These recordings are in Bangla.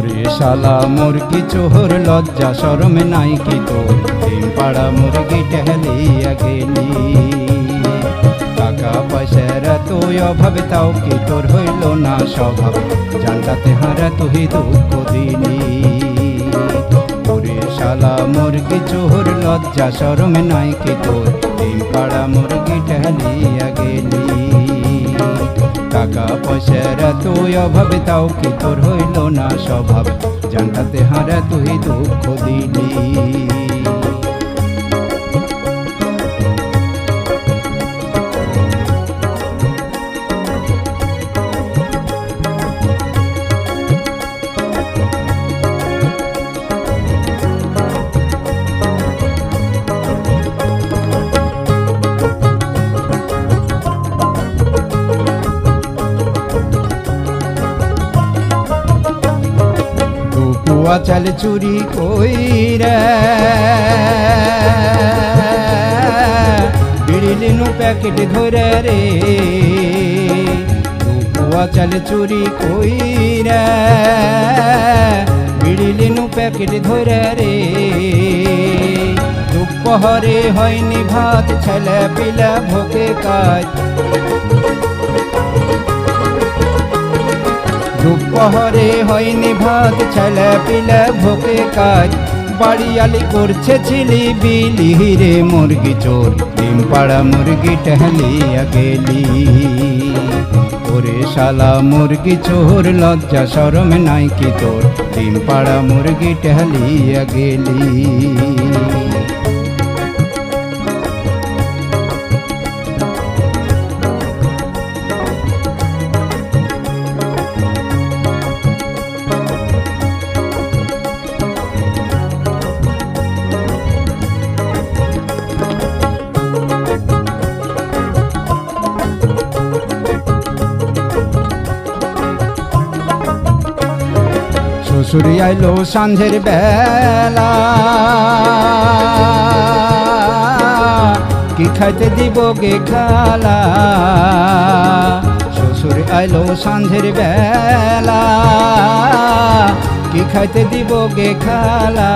ওরে শালা, মুরগি চোহর লজ্জা, শরম নাই কি তোর? ডিম পাড়া মুরগি টহলিয়া গেলি টাকা পয়সার তুই অভাবে, তাও কি তোর হইল না স্বভাব? জানটাতে হারা তুই দুঃখ দিলি। ওরে শালা, মুরগি চোহর লজ্জা, শরম নাই কি তোর? ডিম পাড়া মুরগি টহলিয়া গেলি টাকা পয়সার তুই অভাবে, তাও কি তোর হইল না স্বভাব? জানটাতে হারা তুই দুঃখ দিলি। দুপুয়া চাল চুরি কইরা। বিড়িলিনু প্যাকেট ধরে রে দুপুয়া চাল চুরি কইরা। বিড়িলিনু প্যাকেট ধরে রে দুপহরে হয়নি ভাত ছেলে পিলা ভোগে কাজ। দুপহরে হয়নি ভাত ছেলে পিলে ভোকে কাজ। বাড়িয়ালি করছে ছিলি বিলি রে মুরগি চোর, ডিম পাড়া মুরগি টহলিয়া গেলি। ওরে শালা মুরগি চোর, লজ্জা শরম নাই কি তোর, ডিম পাড়া মুরগি টহলিয়া গেলি। শ্বশুরি আইলো সন্ধ্যের বেলা। কি খাইতে দিব গে খালা? শ্বশুর আইলো সন্ধ্যের বেলা। কি খাইতে দিব গে খালা?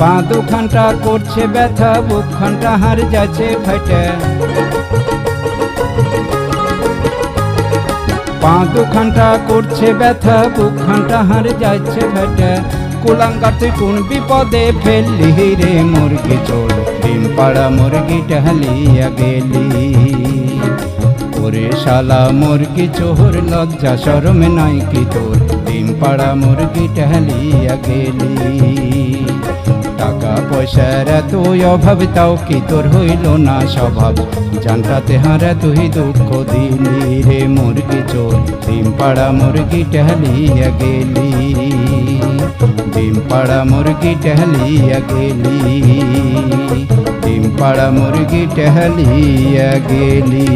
পা দুখানটা করছে ব্যথা, বুকখানটা হার যাচ্ছে ফাটে পা দুখানটা করছে ব্যথা বুকখানটা হার যাচ্ছে ফেটে কুলাঙ্গার তুই কোন বিপদে ফেললি রে মুরগি চোর ডিম পাড়া মুরগি টহলিয়া গেলি ওরে শালা মুরগি চোর, লজ্জা শরম নাই কি তোর? ডিম পাড়া মুরগি টহলিয়া গেলি টাকা পয়সার তুই অভাব, তাও কি তোর হইল না স্বভাব? জানটাতে হারা তুই দুঃখ দিলি রে মুরগি চোর। ডিম পাড়া মুরগি টহলিয়া গেলি ডিম পাড়া মুরগি টহলিয়া গেলি ডিম পাড়া মুরগি টহলিয়া গেলি